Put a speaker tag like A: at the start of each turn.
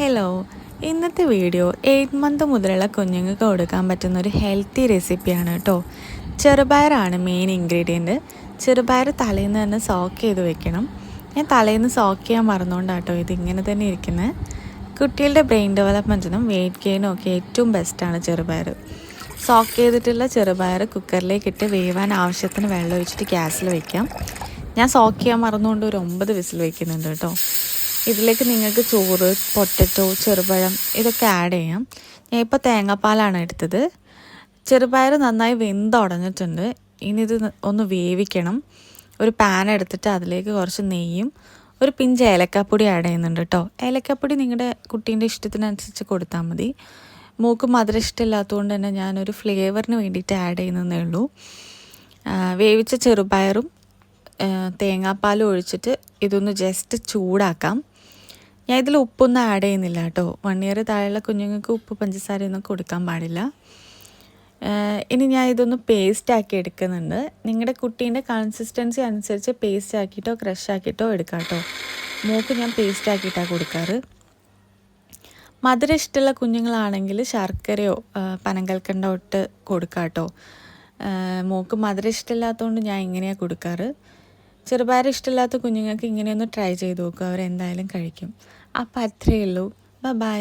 A: Hello ഇന്നത്തെ video eight month മുതലുള്ള കുഞ്ഞുങ്ങൾക്ക് കൊടുക്കാൻ പറ്റുന്ന ഒരു ഹെൽത്തി റെസിപ്പിയാണ് കേട്ടോ ചെറുപയറാണ് മെയിൻ ഇൻഗ്രീഡിയന്റ് ചെറുപയർ തലേന്ന് തന്നെ സോക്ക് ചെയ്ത് വെക്കണം. ഞാൻ തലേന്ന് സോക്ക് ചെയ്യാൻ മറന്നുകൊണ്ടാണ് കേട്ടോ ഇതിങ്ങനെ തന്നെ ഇരിക്കുന്നത് കുട്ടികളുടെ ബ്രെയിൻ ഡെവലപ്മെന്റിനും വെയിറ്റ് ഗെയിനും ഒക്കെ ഏറ്റവും ബെസ്റ്റാണ് ചെറുപയർ. സോക്ക് ചെയ്തിട്ടുള്ള ചെറുപയർ കുക്കറിലേക്ക് ഇട്ട് വേവാൻ ആവശ്യത്തിന് വെള്ളം ഒഴിച്ചിട്ട് ഗ്യാസിൽ വയ്ക്കാം ഞാൻ സോക്ക് ചെയ്യാൻ മറന്നുകൊണ്ട് ഒരു ഒമ്പത് വിസിൽ വയ്ക്കുന്നുണ്ട് കേട്ടോ ഇതിലേക്ക് നിങ്ങൾക്ക് ചോറ് പൊട്ടറ്റോ ചെറുപഴം ഇതൊക്കെ ആഡ് ചെയ്യാം. ഞാൻ ഇപ്പോൾ തേങ്ങാപ്പാലാണ് എടുത്തത്. ചെറുപയർ നന്നായി വെന്തുടഞ്ഞിട്ടുണ്ട് ഇനി ഇത് ഒന്ന് വേവിക്കണം. ഒരു പാൻ എടുത്തിട്ട് അതിലേക്ക് കുറച്ച് നെയ്യും ഒരു പിഞ്ച് ഏലക്കാപ്പൊടി ആഡ് ചെയ്യുന്നുണ്ട് കേട്ടോ ഏലക്കാപ്പൊടി നിങ്ങളുടെ കുട്ടീന്റെ ഇഷ്ടത്തിനനുസരിച്ച് കൊടുത്താൽ മതി. മൂക്ക് മധുരം ഇഷ്ടമില്ലാത്തതുകൊണ്ട് തന്നെ ഞാനൊരു ഫ്ലേവറിന് വേണ്ടിയിട്ട് ആഡ് ചെയ്യുന്നതേ ഉള്ളൂ. വേവിച്ച ചെറുപയറും തേങ്ങാപ്പാലും ഒഴിച്ചിട്ട് ഇതൊന്ന് ജസ്റ്റ് ചൂടാക്കാം. ഞാൻ ഇതിൽ ഉപ്പൊന്നും ആഡ് ചെയ്യുന്നില്ല കേട്ടോ വൺ ഇയർ താഴെയുള്ള കുഞ്ഞുങ്ങൾക്ക് ഉപ്പ് പഞ്ചസാരയൊന്നും കൊടുക്കാൻ പാടില്ല. ഇനി ഞാൻ ഇതൊന്ന് പേസ്റ്റ് ആക്കി എടുക്കുന്നുണ്ട്. നിങ്ങളുടെ കുട്ടീന്റെ കൺസിസ്റ്റൻസി അനുസരിച്ച് പേസ്റ്റ് ആക്കിയിട്ടോ ക്രഷ് ആക്കിയിട്ടോ എടുക്കാം കേട്ടോ മൂക്ക് ഞാൻ പേസ്റ്റ് ആക്കിയിട്ടാണ് കൊടുക്കാറ്. മധുരം ഇഷ്ടമുള്ള കുഞ്ഞുങ്ങളാണെങ്കിൽ ശർക്കരയോ പനങ്കൽക്കണ്ടോ ഇട്ട് കൊടുക്കാം കേട്ടോ മൂക്ക് മധുരം ഇഷ്ടമില്ലാത്തതുകൊണ്ട് ഞാൻ ഇങ്ങനെയാണ് കൊടുക്കാറ്. ചെറുപയർ ഇഷ്ടമില്ലാത്ത കുഞ്ഞുങ്ങൾക്ക് ഇങ്ങനെയൊന്ന് ട്രൈ ചെയ്ത് നോക്കുക അവരെന്തായാലും കഴിക്കും. അപ്പോൾ അത്രയേ ഉള്ളൂ. ബൈ